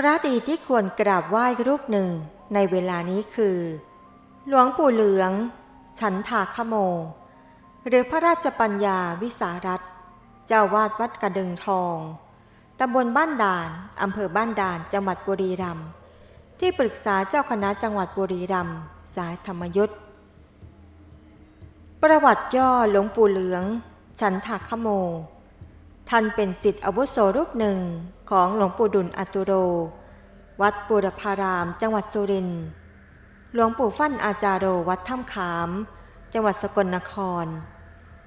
พระดีที่ควรกราบไหว้รูปหนึ่งในเวลานี้คือ หลวงปู่เหลือง ฉันทาคโม หรือพระราชปัญญาวิสารัตเจ้าวาดวัดกระดึงทองตำบลบ้านด่านอำเภอบ้านด่านจังหวัดบุรีรัมย์ที่ปรึกษาเจ้าคณะจังหวัดบุรีรัมย์สายธรรมยุทธประวัติย่อหลวงปู่เหลือง ฉันทาคโม ท่านเป็นสิทธิอาวุโสรูปหนึ่งของหลวงปู่ดุลอตุโร วัดปุรพาราม จังหวัดสุรินทร์หลวงปู่ฟั่นอาจารโรวัดถ้ำขาม จังหวัดสกลนคร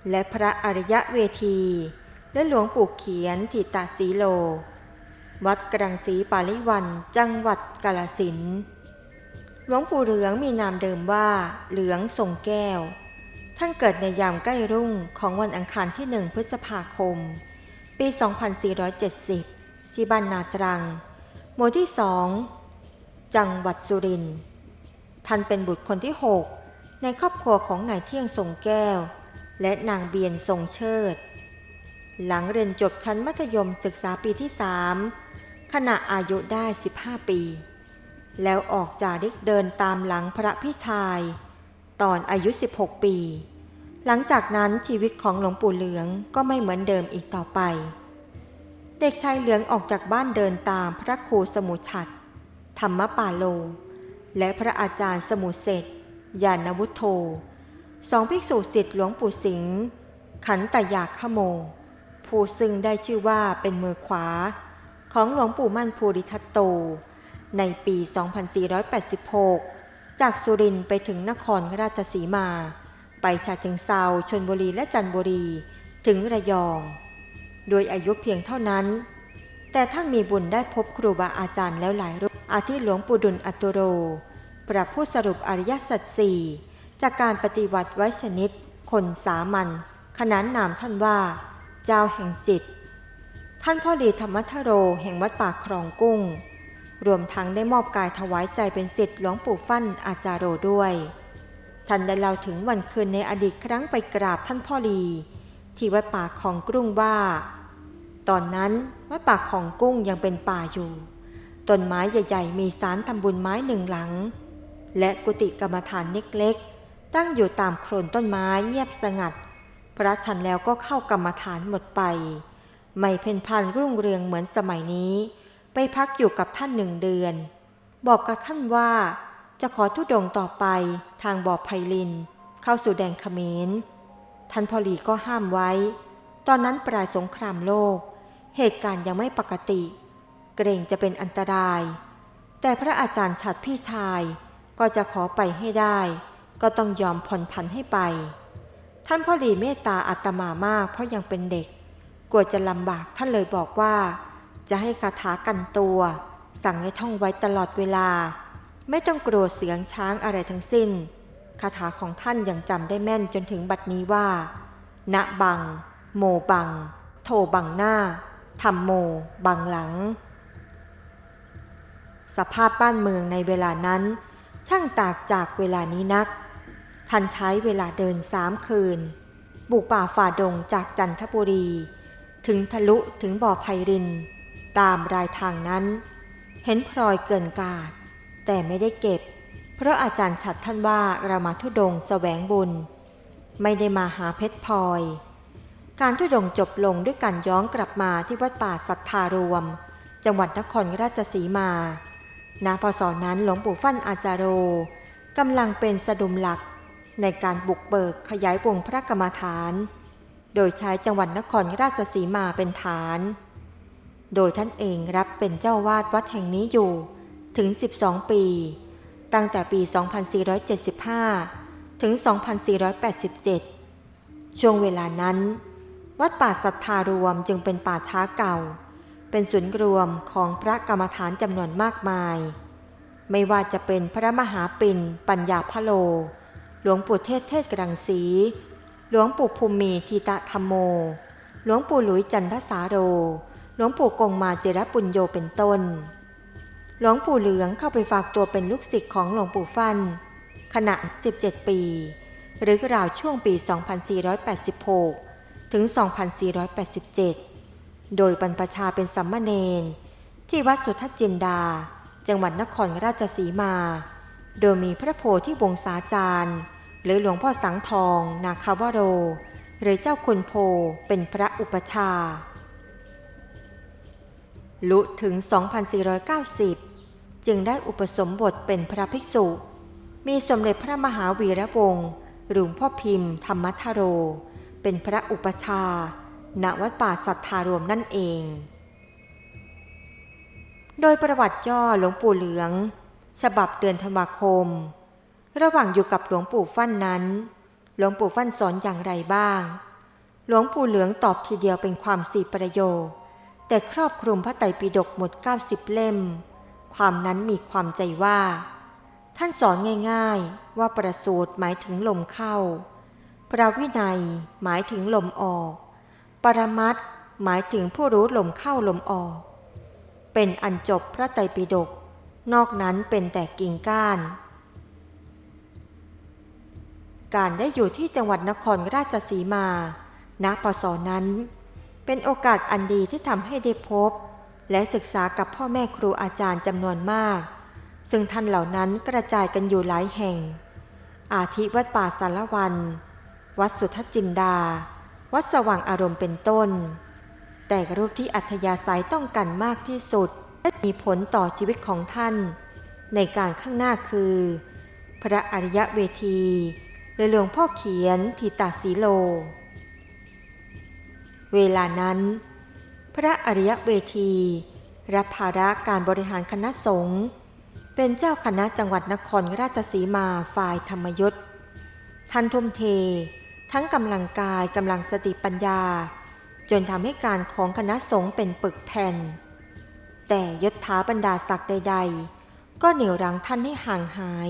และพระอริยะเวที และหลวงปู่เขียนทิตาสีโล วัดกรังสีปาลิวัน จังหวัดกาลสินหลวงปู่เหลืองมีนามเดิมว่าเหลืองทรงแก้ว ท่านเกิดในยามใกล้รุ่งของวันอังคารที่หนึ่งพฤษภาคม ปี 2470 ที่บ้านนาตรัง หมู่ที่สองจังหวัดสุรินทร์ท่านเป็นบุตรคนที่ 6 ในครอบครัวของนายเที่ยงทรงแก้ว และนางเบียนทรงเชิด หลังเรียนจบชั้นมัธยมศึกษาปีที่3ขณะอายุได้ 15 ปี แล้วออกจาริกเดินตามหลังพระพี่ชาย ตอนอายุ 16 ปี หลังจากนั้นชีวิตของหลวงปู่เหลืองก็ไม่เหมือนเดิมอีกต่อไป เด็กชายเหลืองออกจากบ้านเดินตามพระครูสมุชัด ธรรมปาโล และพระอาจารย์สมุเสรยานวุฒโธสองภิกษุสิทธิ์หลวงปู่สิงห์ขันตยาขโม ผู้ซึ่งได้ชื่อว่าเป็นมือขวา ของหลวงปู่มั่นภูริทัตโต ในปี 2486 จากสุรินไปถึงนครราชสีมา ไปฉะเชิงเซาชนบุรีและจันทบุรี ถึงระยอง โดยอายุเพียงเท่านั้น แต่ท่านมีบุญได้พบครูบาอาจารย์แล้วหลายรูปอาทิหลวงปู่ดุลอัตโตโรประผู้สรุปอริยสัจสี่จากการปฏิวัติไว้ชนิด คนสามัญขนานนามท่านว่า เจ้าแห่งจิต ท่านพ่อหลีธรรมทโรแห่งวัดป่าครองกุ้ง รวมทั้งได้มอบกายถวายใจเป็นสิทธิ์หลวงปู่ฟั่นอาจารโรด้วย ท่านได้เล่าถึงวันคืนในอดีตครั้งไปกราบท่านพ่อหลีที่วัดป่าของกรุงว่า ตอนนั้นวัดป่าของกุ้งยังเป็นป่าอยู่ต้นไม้ใหญ่ๆ มีสารทำบุญไม้หนึ่งหลัง และกุฏิกรรมฐานเล็กๆ ตั้งอยู่ตามโคลนต้นไม้เงียบสงัด พระฉันแล้วก็เข้ากรรมฐานหมดไป ไม่เพ่นพันรุ่งเรืองเหมือนสมัยนี้ ไปพักอยู่กับท่านหนึ่งเดือน บอกกับท่านว่า จะขอทุดงต่อไปทางบ่อไพลิน เข้าสู่แดนเขมรท่านพอลีก็ห้ามไว้ ตอนนั้นปลายสงครามโลก เหตุการณ์ยังไม่ปกติ เกรงจะเป็นอันตราย แต่พระอาจารย์ฉัดพี่ชายก็จะขอไปให้ได้ ก็ต้องยอมผ่อนผันให้ไป ท่านพ่อหลีเมตตาอาตมามากเพราะยังเป็นเด็ก กลัวจะลำบากท่านเลยบอกว่า จะให้คาถากันตัว สั่งให้ท่องไว้ตลอดเวลา ไม่ต้องกลัวเสียงช้างอะไรทั้งสิ้น คาถาของท่านยังจำได้แม่นจนถึงบัดนี้ว่า ณบัง โมบัง โทบังหน้าธรรมโม บังหลัง สภาพบ้านเมืองในเวลานั้น ช่างตากจากเวลานี้นัก ท่านใช้เวลาเดินสามคืน บุกป่าฝ่าดงจากจันทบุรี ถึงทะลุถึงบ่อไพริน ตามรายทางนั้น เห็นพลอยเกินกาด แต่ไม่ได้เก็บ เพราะอาจารย์ฉัดท่านว่าเรามาทุดงแสวงบุญ ไม่ได้มาหาเพชรพลอย การทุดงจบลงด้วยการย้อนกลับมาที่วัดป่าสัทธารวม จังหวัดนครราชสีมาณพศนั้นหลวงปู่ฟั่นอาจารโรกำลังเป็นสะดุมหลักในการบุกเบิกขยายวงพระกรรมฐาน โดยใช้จังหวัดนครราชสีมาเป็นฐาน โดยท่านเองรับเป็นเจ้าวาดวัดแห่งนี้อยู่ ถึง 12 ปี ตั้งแต่ปี 2475 ถึง 2487 ช่วงเวลานั้น วัดป่าสัทธารวมจึงเป็นป่าช้าเก่า เป็นศูนย์รวมของพระกรรมฐานจำนวนมากมาย ไม่ว่าจะเป็นพระมหาปิ่นปัญญาพโล หลวงปู่เทศเทศกรังสี หลวงปู่ภูมิทีตะธรรมโม หลวงปู่หลุยจันทสาโร หลวงปู่กงมาเจรปุญโยเป็นต้น หลวงปู่เหลืองเข้าไปฝากตัวเป็นลูกศิษย์ของหลวงปู่ฟัน ขณะ 17 ปี หรือราวช่วงปี 2486 ถึง 2487 โดยบรรพชาเป็นสัมมาเนน ที่วัดสุทัศจินดา จังหวัดนครราชสีมา โดยมีพระโพธิวงศาจารย์ หรือหลวงพ่อสังทอง นาคาวโร หรือเจ้าคุณโพเป็นพระอุปชาลุถึง 2490 จึงได้อุปสมบทเป็นพระภิกษุ มีสมเด็จพระมหาวีระวงศ์หลวงพ่อพิมพ์ ธรรมทโร เป็นพระอุปชาณวัดป่าสัทธารวมนั่นเอง โดยประวัติย่อหลวงปู่เหลือง ฉบับเดือนธันวาคม ระหว่างอยู่กับหลวงปู่ฟั่นนั้น หลวงปู่ฟั่นสอนอย่างไรบ้าง หลวงปู่เหลืองตอบทีเดียวเป็นความสี่ประโยค แต่ครอบคลุมพระไตรปิฎกหมด 90 เล่ม ความนั้นมีความใจว่า ท่านสอนง่ายๆ ว่าประสูตรหมายถึงลมเข้า พระวินัยหมายถึงลมออก ปรมัตหมายถึงผู้รู้ลมเข้าลมออก เป็นอันจบพระไตรปิฎกนอกนั้นเป็นแต่กิ่งก้าน การได้อยู่ที่จังหวัดนครราชสีมา ณ ปศนั้น เป็นโอกาสอันดีที่ทำให้ได้พบ และศึกษากับพ่อแม่ครูอาจารย์จำนวนมาก ซึ่งท่านเหล่านั้นกระจายกันอยู่หลายแห่ง อาทิวัดป่าสารวัน วัดสุทัศน์จินดา วัดสว่างอารมณ์เป็นต้น แต่รูปที่อัธยาศัยต้องกันมากที่สุด และมีผลต่อชีวิตของท่าน ในการข้างหน้าคือ พระอริยะเวทีหรือหลวงพ่อเขียนทิตาสีโล เวลานั้น พระอริยเวที รับภาระการบริหารคณะสงฆ์เป็นเจ้าคณะจังหวัดนครราชสีมาฝ่ายธรรมยศท่านทุ่มเท ทั้งกำลังกายกำลังสติปัญญา จนทำให้การของคณะสงฆ์เป็นปึกแผ่น แต่ยศถาบรรดาศักดิ์ใด ๆ ก็เหนี่ยวรั้งท่านให้ห่างหาย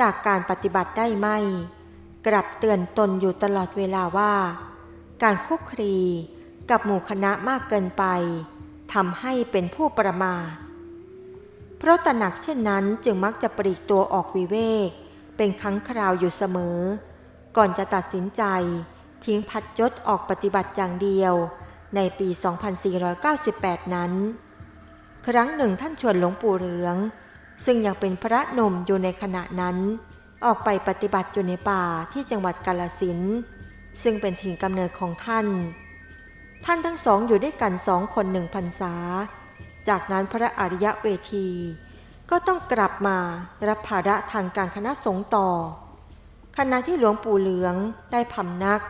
จากการปฏิบัติได้ไม่ กลับเตือนตนอยู่ตลอดเวลาว่า การคุกคลี กับหมู่คณะมากเกินไปทำให้เป็นผู้ประมาทเพราะตระหนักเช่นนั้นจึงมักจะปลีกตัวออกวิเวก เป็นครั้งคราวอยู่เสมอ ก่อนจะตัดสินใจ ทิ้งพัดยศออกปฏิบัติอย่างเดียว ในปี 2498 นั้น ครั้งหนึ่งท่านชวนหลวงปู่เหลือง ซึ่งยังเป็นพระนมอยู่ในขณะนั้น ออกไปปฏิบัติอยู่ในป่าที่จังหวัดกาลสินซึ่งเป็นถิ่นกำเนิดของท่าน ท่านทั้งสองอยู่ด้วยกันสองคนหนึ่งพรรษา จากนั้นพระอริยะเวที ก็ต้องกลับมารับภาระทางการคณะสงฆ์ต่อ ขณะที่หลวงปู่เหลืองได้พำนัก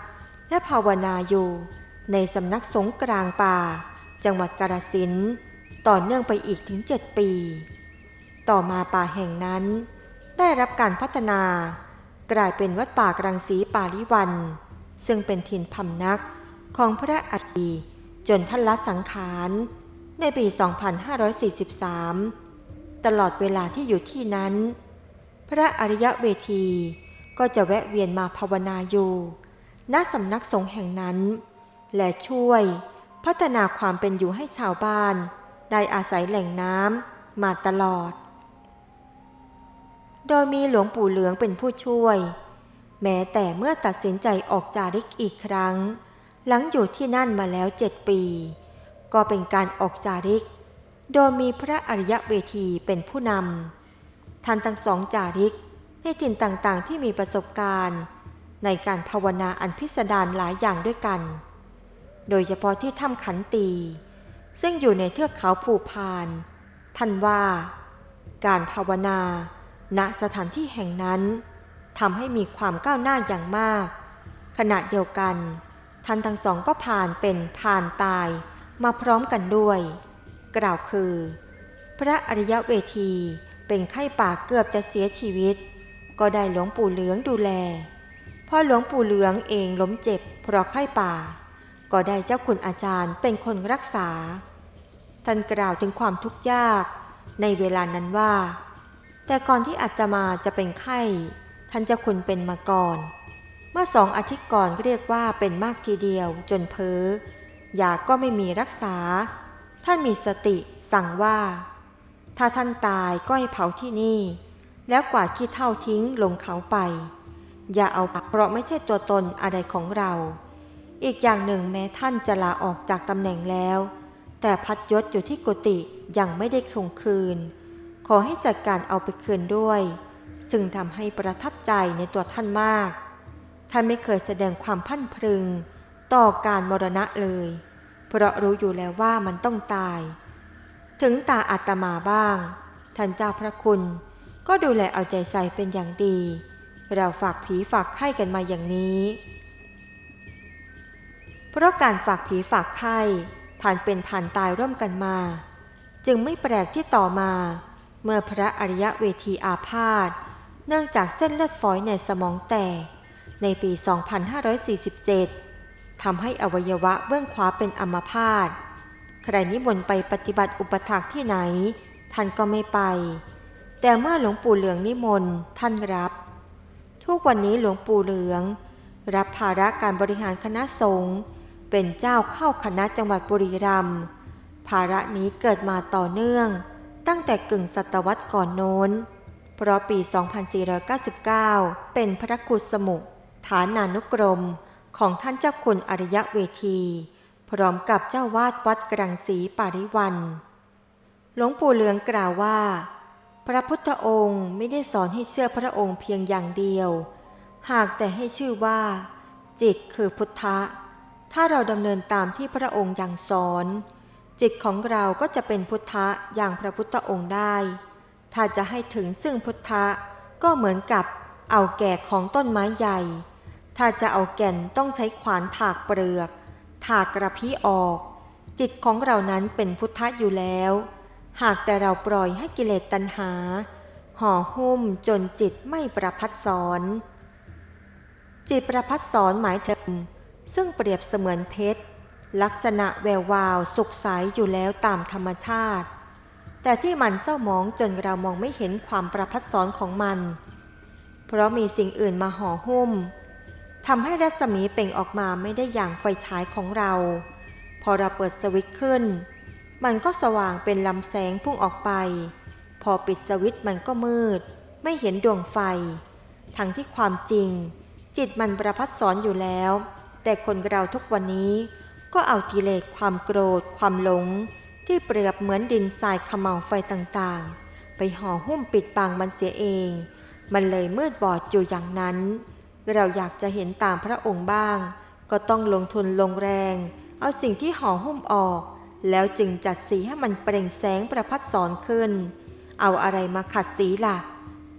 และภาวนาอยู่ในสำนักสงฆ์กลางป่า จังหวัดกาฬสินธุ์ต่อเนื่องไปอีกถึงเจ็ดปี ต่อมาป่าแห่งนั้น ได้รับการพัฒนากลายเป็นวัดป่ากรังสีปาลิวัน ซึ่งเป็นถิ่นพำนัก ของพระอัฏฐีจนท่านละสังขารในปี 2543 ตลอดเวลาที่อยู่ที่นั้น พระอริยะเวทีก็จะแวะเวียนมาภาวนาอยู่ ณ สำนักสงฆ์แห่งนั้น และช่วยพัฒนาความเป็นอยู่ให้ชาวบ้าน ได้อาศัยแหล่งน้ำมาตลอด โดยมีหลวงปู่เหลืองเป็นผู้ช่วย แม้แต่เมื่อตัดสินใจออกจาริกอีกครั้ง หลังอยู่ที่นั่นมาแล้วเจ็ดปี ก็เป็นการออกจาริก โดยมีพระอริยเวทีเป็นผู้นำท่านทั้งสองจาริกในถิ่นต่างๆ ที่มีประสบการณ์ ในการภาวนาอันพิสดารหลายอย่างด้วยกัน โดยเฉพาะที่ถ้ำขันตี ซึ่งอยู่ในเทือกเขาภูพาน ท่านว่า การภาวนา ณสถานที่แห่งนั้นทำให้มีความก้าวหน้าอย่างมาก ขณะเดียวกัน ท่านทั้งสองก็ผ่านเป็นผ่านตายมาพร้อมกันด้วย กล่าวคือ พระอริยเวทีเป็นไข้ป่าเกือบจะเสียชีวิต ก็ได้หลวงปู่เหลืองดูแลพ่อหลวงปู่เหลืองเองล้มเจ็บเพราะไข้ป่า ก็ได้เจ้าคุณอาจารย์เป็นคนรักษา ท่านกล่าวถึงความทุกข์ยากในเวลานั้นว่า แต่ก่อนที่อาจจะมาจะเป็นไข้ ท่านเจ้าคุณเป็นมาก่อน มื่อสองอาทิตย์ก่อนก็เรียกว่าเป็นมากทีเดียว จนเพ้อยาก็ไม่มีรักษา ท่านมีสติสั่งว่า ถ้าท่านตายก็ให้เผาที่นี่ แล้วกวาดขี้เท่าทิ้งลงเขาไป อย่าเอาเพราะไม่ใช่ตัวตนอะไรของเรา อีกอย่างหนึ่งแม้ท่านจะลาออกจากตำแหน่งแล้ว แต่แต่พัดยศอยู่ที่กุฏิยังไม่ได้คงคืน ขอให้จัดการเอาไปคืนด้วย ซึ่งทำให้ประทับใจในตัวท่านมาก ท่านไม่เคยแสดงความพันพรึง ต่อการมรณะเลย เพราะรู้อยู่แล้วว่ามันต้องตาย ถึงตาอาตมาบ้าง ท่านเจ้าพระคุณ ก็ดูแลเอาใจใส่เป็นอย่างดี เราฝากผีฝากไข้กันมาอย่างนี้ เพราะการฝากผีฝากไข้ผ่านเป็นผ่านตายร่วมกันมา จึงไม่แปลกที่ต่อมา เมื่อพระอริยะเวทีอาพาธเนื่องจากเส้นเลือดฝอยในสมองแตก ในปี 2547 ทำให้อวัยวะเบื้องขวาเป็นอัมพาต ใครนิมนต์ไปปฏิบัติอุปถากที่ไหน ท่านก็ไม่ไป แต่เมื่อหลวงปู่เหลืองนิมนต์ท่านรับ ทุกวันนี้หลวงปู่เหลือง รับภาระการบริหารคณะสงฆ์เป็นเจ้าเข้าคณะจังหวัดบุรีรัมย์ ภาระนี้เกิดมาต่อเนื่อง ตั้งแต่กึ่งศตวรรษก่อนโน้น เพราะปี 2499 เป็นพระกุสมุ ฐานานุกรมของท่านเจ้าคุณอริยะเวที พร้อมกับเจ้าวาดวัดกรังสีปาริวันหลวงปู่เหลืองกล่าวว่า พระพุทธองค์ไม่ได้สอนให้เชื่อพระองค์เพียงอย่างเดียว หากแต่ให้ชื่อว่า จิตคือพุทธะ ถ้าเราดำเนินตามที่พระองค์ยังสอน จิตของเราก็จะเป็นพุทธะอย่างพระพุทธองค์ได้ ถ้าจะให้ถึงซึ่งพุทธะก็เหมือนกับเอาแก่ของต้นไม้ใหญ่ ถ้าจะเอาแก่นต้องใช้ขวานถากเปลือก ถากกระพี้ออก จิตของเรานั้นเป็นพุทธะอยู่แล้ว หากแต่เราปล่อยให้กิเลสตัณหา ห่อหุ้มจนจิตไม่ประพัดสอน จิตประพัดสอนหมายถึง ซึ่งเปรียบเสมือนเพชร ลักษณะแวววาวสุกใสอยู่แล้วตามธรรมชาติ แต่ที่มันเศร้ามองจนเรามองไม่เห็นความประพัดสอนของมัน เพราะมีสิ่งอื่นมาห่อหุ้ม ทำให้รัศมีเปล่งออกมาไม่ได้อย่างไฟฉายของเรา พอเราเปิดสวิตช์ขึ้น มันก็สว่างเป็นลำแสงพุ่งออกไป พอปิดสวิตช์มันก็มืด ไม่เห็นดวงไฟ ทั้งที่ความจริง จิตมันประพัดสอนอยู่แล้ว แต่คนเราทุกวันนี้ ก็เอากิเลสความโกรธ ความหลง ที่เปรียบเหมือนดินทรายขมเหลาไฟต่างๆ ไปห่อหุ้มปิดบังมันเสียเอง มันเลยมืดบอดอยู่อย่างนั้น เราอยากจะเห็นตามพระองค์บ้าง ก็ต้องลงทุนลงแรง เอาสิ่งที่ห่อหุ้มออก แล้วจึงจัดสีให้มันเปล่งแสงประพัดสอนขึ้น เอาอะไรมาขัดสีล่ะ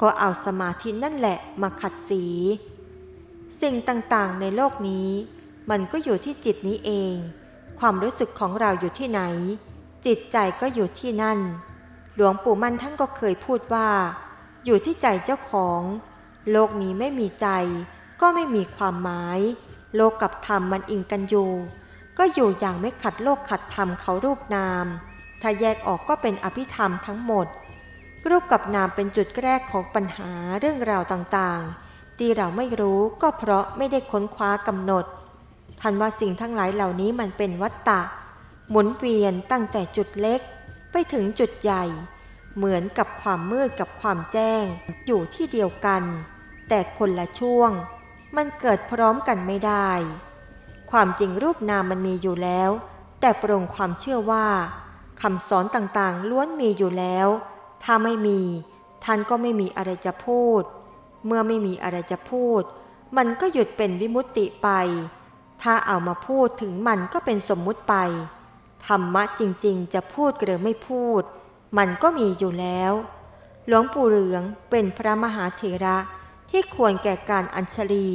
ก็เอาสมาธินั่นแหละมาขัดสี สิ่งต่างๆในโลกนี้ มันก็อยู่ที่จิตนี้เอง ความรู้สึกของเราอยู่ที่ไหน จิตใจก็อยู่ที่นั่น หลวงปู่มั่นท่านก็เคยพูดว่า อยู่ที่ใจเจ้าของ โลกนี้ไม่มีใจ ก็ไม่มีความหมาย โลกกับธรรมมันอิงกันอยู่ ก็อยู่อย่างไม่ขัดโลกขัดธรรมเขารูปนาม ถ้าแยกออกก็เป็นอภิธรรมทั้งหมด รูปกับนามเป็นจุดแรกของปัญหาเรื่องราวต่างๆ ที่เราไม่รู้ก็เพราะไม่ได้ค้นคว้ากำหนดทันว่าสิ่งทั้งหลายเหล่านี้มันเป็นวัตตะ หมุนเวียนตั้งแต่จุดเล็ก ไปถึงจุดใหญ่ เหมือนกับความมืดกับความแจ้ง อยู่ที่เดียวกัน แต่คนละช่วง มันเกิดพร้อมกันไม่ได้ ความจริงรูปนามมันมีอยู่แล้ว แต่ปรงความเชื่อว่าคำสอนต่างๆล้วนมีอยู่แล้ว ถ้าไม่มี ท่านก็ไม่มีอะไรจะพูด เมื่อไม่มีอะไรจะพูด มันก็หยุดเป็นวิมุตติไป ถ้าเอามาพูดถึงมันก็เป็นสมมุติไป ธรรมะจริงๆ จะพูดหรือไม่พูด มันก็มีอยู่แล้ว หลวงปู่เหลืองเป็นพระมหาเถระ ที่ควรแก่การอัญชลี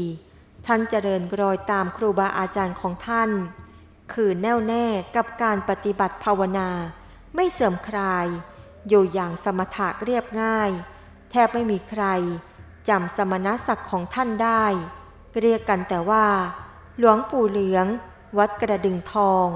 ท่านเจริญรอยตามครูบาอาจารย์ของท่าน คือแน่วแน่กับการปฏิบัติภาวนา ไม่เสื่อมคลาย อยู่อย่างสมถะเรียบง่าย แทบไม่มีใครจำสมณศักดิ์ของท่านได้ เรียกกันแต่ว่า หลวงปู่เหลือง วัดกระดึงทอง